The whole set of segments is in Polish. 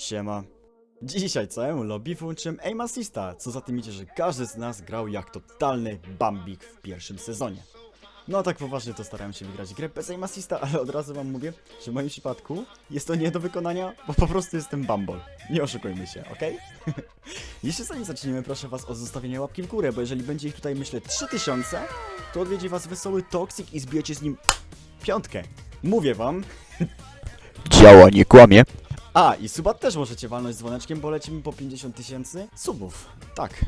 Siema. Dzisiaj całemu lobby włączyłem Aim Assista, co za tym idzie, że każdy z nas grał jak totalny bambik w pierwszym sezonie. No tak poważnie to starałem się wygrać grę bez Aim Assista, ale od razu wam mówię, że w moim przypadku jest to nie do wykonania, bo po prostu jestem bambol. Nie oszukujmy się, ok? Jeszcze zanim zaczniemy, proszę was o zostawienie łapki w górę, bo jeżeli będzie ich tutaj myślę 3000, to odwiedzi was wesoły Toxic i zbijecie z nim piątkę. Mówię wam, Działa, nie kłamie. A, i suba też możecie walnąć dzwoneczkiem, bo lecimy po 50 tysięcy subów. Tak.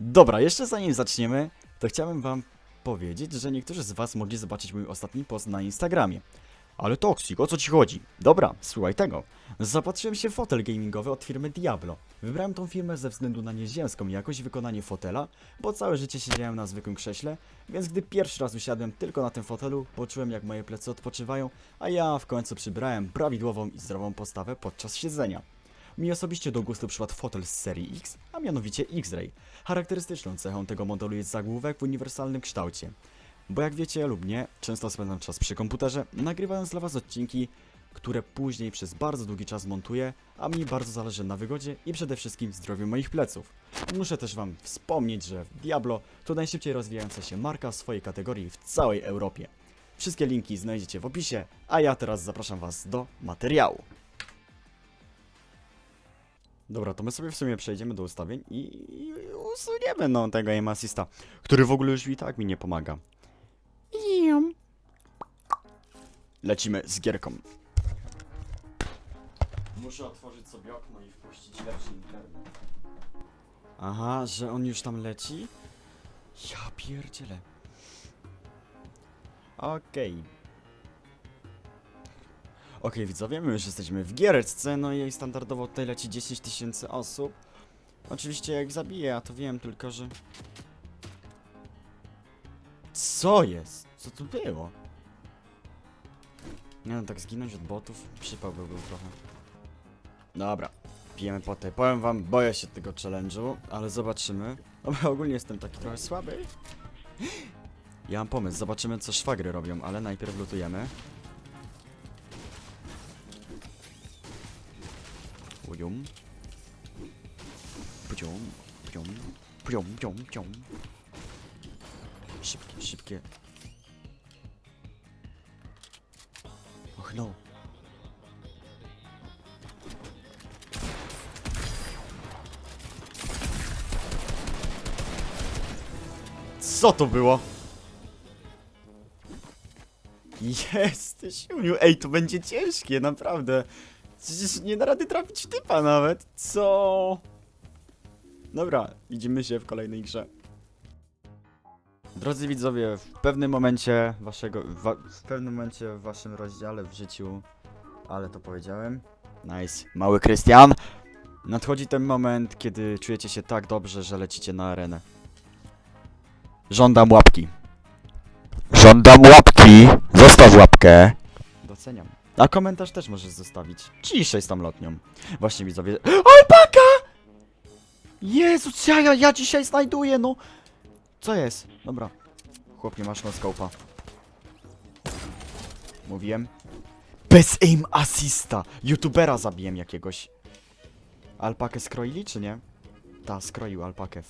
Dobra, jeszcze zanim zaczniemy, to chciałem wam powiedzieć, że niektórzy z was mogli zobaczyć mój ostatni post na Instagramie. Ale Toxic, o co ci chodzi? Dobra, słuchaj tego. Zapatrzyłem się w fotel gamingowy od firmy Diablo. Wybrałem tą firmę ze względu na nieziemską jakość wykonanie fotela, bo całe życie siedziałem na zwykłym krześle, więc gdy pierwszy raz usiadłem tylko na tym fotelu, poczułem jak moje plecy odpoczywają, a ja w końcu przybrałem prawidłową i zdrową postawę podczas siedzenia. Mi osobiście do gustu przypadł fotel z serii X, a mianowicie X-Ray. Charakterystyczną cechą tego modelu jest zagłówek w uniwersalnym kształcie. Bo jak wiecie lub nie, często spędzam czas przy komputerze, nagrywając dla was odcinki, które później przez bardzo długi czas montuję, a mi bardzo zależy na wygodzie i przede wszystkim zdrowiu moich pleców. Muszę też wam wspomnieć, że Diablo to najszybciej rozwijająca się marka w swojej kategorii w całej Europie. Wszystkie linki znajdziecie w opisie, a ja teraz zapraszam was do materiału. Dobra, to my sobie w sumie przejdziemy do ustawień i usuniemy no tego aim assista, który w ogóle już i tak mi nie pomaga. Lecimy z gierką. Muszę otworzyć sobie okno i wpuścić lepszy internet. Aha, że on już tam leci? Ja pierdzielę. Okej. Okej, widzowie, my już jesteśmy w giereczce, no i jej standardowo tutaj leci 10 tysięcy osób. Oczywiście jak zabiję, ja to wiem, tylko że... Co jest? Co tu było? Nie no, tak zginąć od botów, przypał by był trochę. Dobra, pijemy potę. Powiem wam, boję się tego challenge'u, ale zobaczymy. Ogólnie jestem taki trochę słaby. Ja mam pomysł, zobaczymy co szwagry robią, ale najpierw lutujemy. Ujum. Pcium, pcium, pcium, pcium, pcium. Szybkie, szybkie. No. Co to było? Jesteś, Uniu. Ej, to będzie ciężkie, naprawdę. Przecież nie da rady trafić typa nawet. Co? Dobra, widzimy się w kolejnej grze. Drodzy widzowie, w pewnym momencie waszego, wa, w pewnym momencie w waszym rozdziale w życiu, ale to powiedziałem. Nice, mały Krystian. Nadchodzi ten moment, kiedy czujecie się tak dobrze, że lecicie na arenę. Żądam łapki. Żądam łapki. Zostaw łapkę. Doceniam. A komentarz też możesz zostawić. Ciszej z tą lotnią. Właśnie widzowie. Alpaka! Jezu, co ja, ja dzisiaj znajduję, no. Co jest? Dobra. Chłop, nie masz no scope'a. Mówiłem. Bez aim assista. Youtubera zabiłem jakiegoś. Alpakę skroili, czy nie? Ta, skroił alpakę.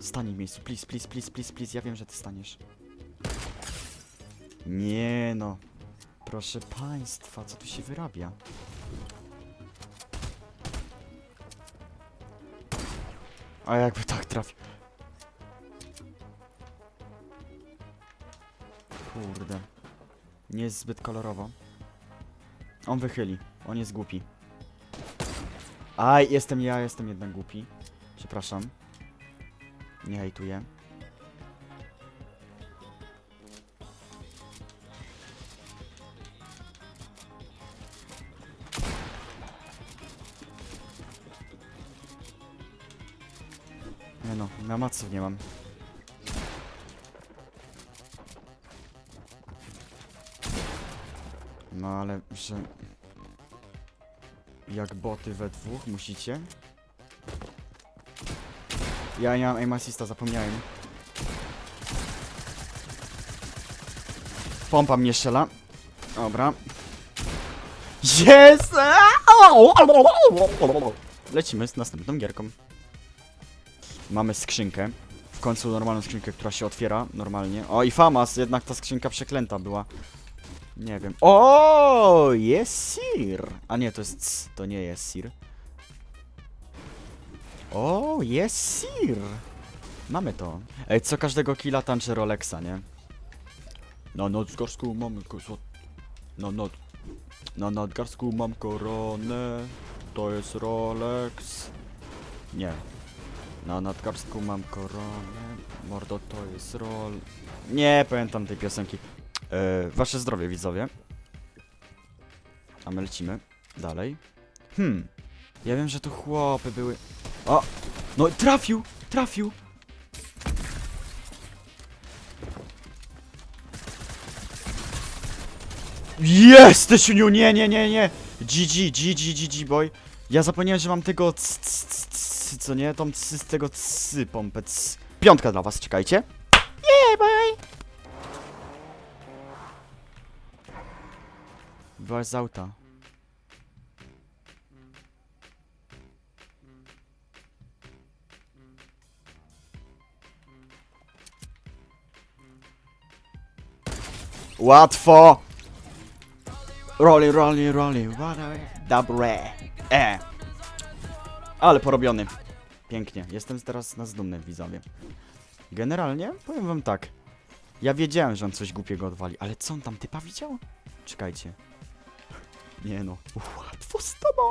Stań w miejscu, please, please, please, please, please. Ja wiem, że ty staniesz. Nie no. Proszę państwa, co tu się wyrabia? A jakby tak trafił. Kurde. Nie jest zbyt kolorowo. On wychyli. On jest głupi. Aj, jestem ja, jestem jednak głupi. Przepraszam. Nie hejtuję. Nie no, na maców nie mam. No ale, że... Jak boty we dwóch musicie? Ja nie mam aim assista, zapomniałem. Pompa mnie strzela. Dobra. Jest! Lecimy z następną gierką. Mamy skrzynkę. W końcu normalną skrzynkę, która się otwiera normalnie. O i Famas, jednak ta skrzynka przeklęta była. Nie wiem. O, jest sir. A nie, to jest to nie jest sir. O, jest sir. Mamy to. Ej, co każdego killa tańczy Rolexa, nie? Na nadgarsku mamy kozot. Na nad... Na nadgarsku mam koronę. To jest Rolex. Nie. Na nadgarsku mam koronę. Mordo, to jest rol... Nie pamiętam tej piosenki. E, wasze zdrowie, widzowie. A my lecimy. Dalej. Hmm. Ja wiem, że to chłopy były. O! No trafił! Trafił! Jesteś uniu! Nie, nie, nie, nie! GG, GG, GG, boy. Ja zapomniałem, że mam tego c, c, c, c, co nie? Tą c, z tego c, pompę. Piątka dla was, czekajcie. Yeah, boy! Byłaś z auta. Łatwo! Rolly, rolly, rolly. Dobre. E. Ale porobiony. Pięknie. Jestem teraz na dumny, widzowie. Generalnie, powiem wam tak. Ja wiedziałem, że on coś głupiego odwali, ale co on tam typa widział? Czekajcie. Nie no, łatwo z tobą.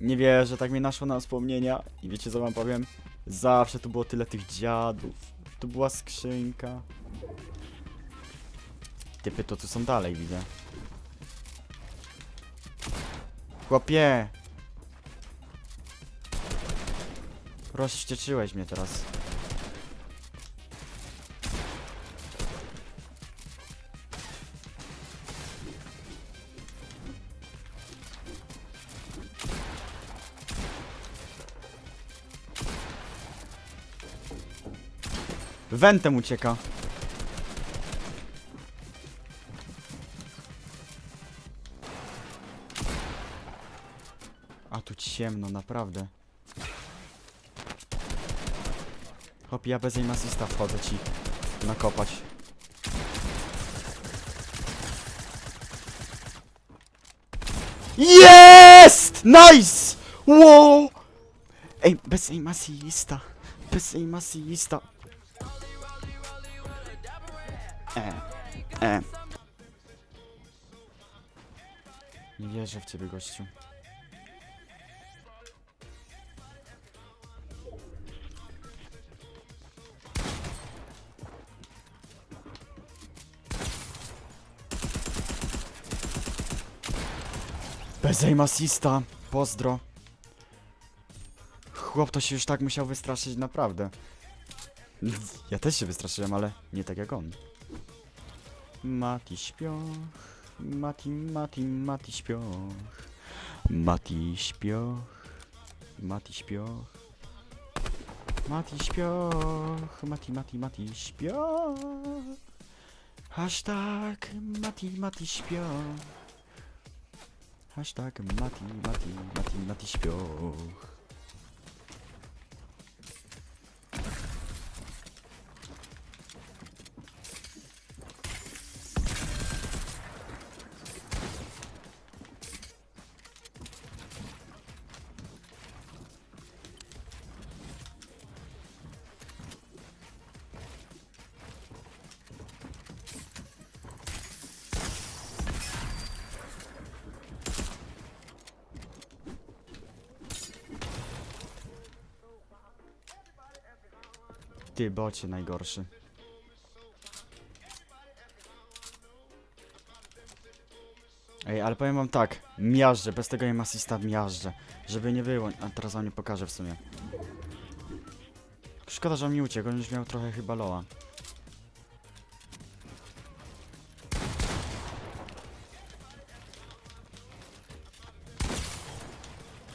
Nie wierzę, tak mnie naszło na wspomnienia. I wiecie co wam powiem? Zawsze tu było tyle tych dziadów. Tu była skrzynka. Typy to tu są dalej, widzę. Chłopie! Rozścieczyłeś mnie teraz. Wentem ucieka. Ciemno, naprawdę. Hop, ja bez aim assista wchodzę ci nakopać. Jest! Nice! Wow! Ej, bez aim assista. Bez aim assista. E, e. Nie wierzę w ciebie, gościu. Bez. Pozdro. Chłop to się już tak musiał wystraszyć, naprawdę. Ja też się wystraszyłem, ale nie tak jak on. Mati śpioch, Mati, Mati, Mati śpioch, Mati śpioch, Mati śpioch, Mati śpioch, Mati, Mati, Mati śpioch, Hashtag Mati, Mati śpioch, Hashtag Mati, Mati, Mati, Mati śpioch. Ty bocie najgorszy. Ej, ale powiem wam tak, miażdżę, bez tego aim assista miażdżę. Żeby nie było, a teraz wam nie pokażę w sumie. Szkoda, że on mi uciekł, on już miał trochę chyba loa.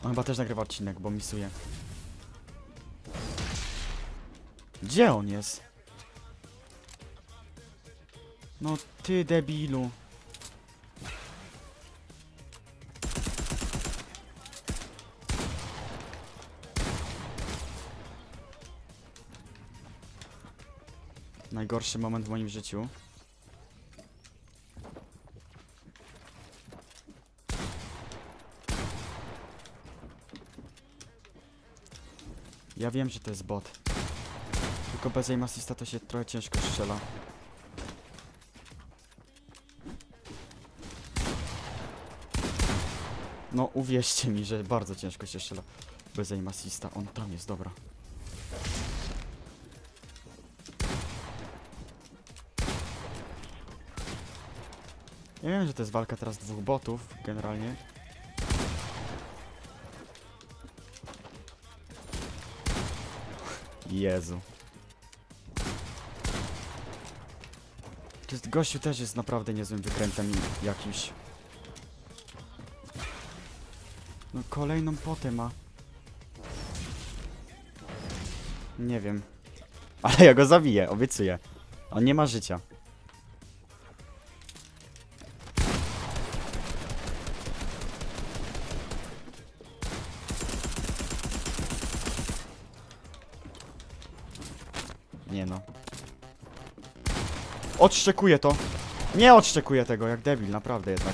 On chyba też nagrywa odcinek, bo misuje. Gdzie on jest? No ty debilu. Najgorszy moment w moim życiu. Ja wiem, że to jest bot. Tylko bez aim assista to się trochę ciężko strzela. No uwierzcie mi, że bardzo ciężko się strzela bez aim assista. On tam jest, dobra. Ja wiem, że to jest walka teraz dwóch botów, generalnie. Jezu. Jest, gościu też jest naprawdę niezłym wykrętem jakimś. No kolejną potę ma. Nie wiem. Ale ja go zabiję, obiecuję. On nie ma życia. Nie no. Odszczekuję to. Nie odszczekuję tego, jak debil, naprawdę jednak.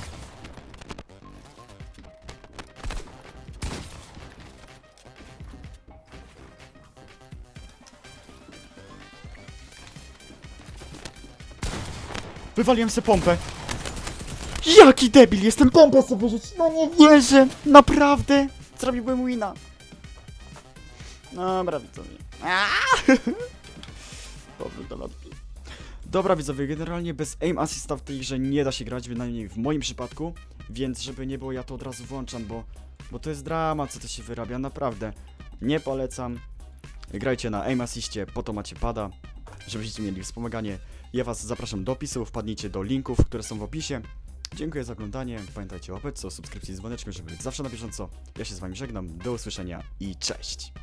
Wywaliłem sobie pompę. Jaki debil, jestem pompę sobie rzucić. No nie wierzę, naprawdę. Zrobiłbym wina. Dobra, widzowie. Aaaa! Dobra widzowie, generalnie bez aim assista w tej grze nie da się grać, bynajmniej w moim przypadku, więc żeby nie było ja to od razu włączam, bo, bo to jest drama, co to się wyrabia, naprawdę. Nie polecam. Grajcie na aim assistie, po to macie pada, żebyście mieli wspomaganie. Ja was zapraszam do opisu, wpadnijcie do linków, które są w opisie. Dziękuję za oglądanie, pamiętajcie o łapeczce, o subskrypcji z żeby być zawsze na bieżąco. Ja się z wami żegnam, do usłyszenia i cześć!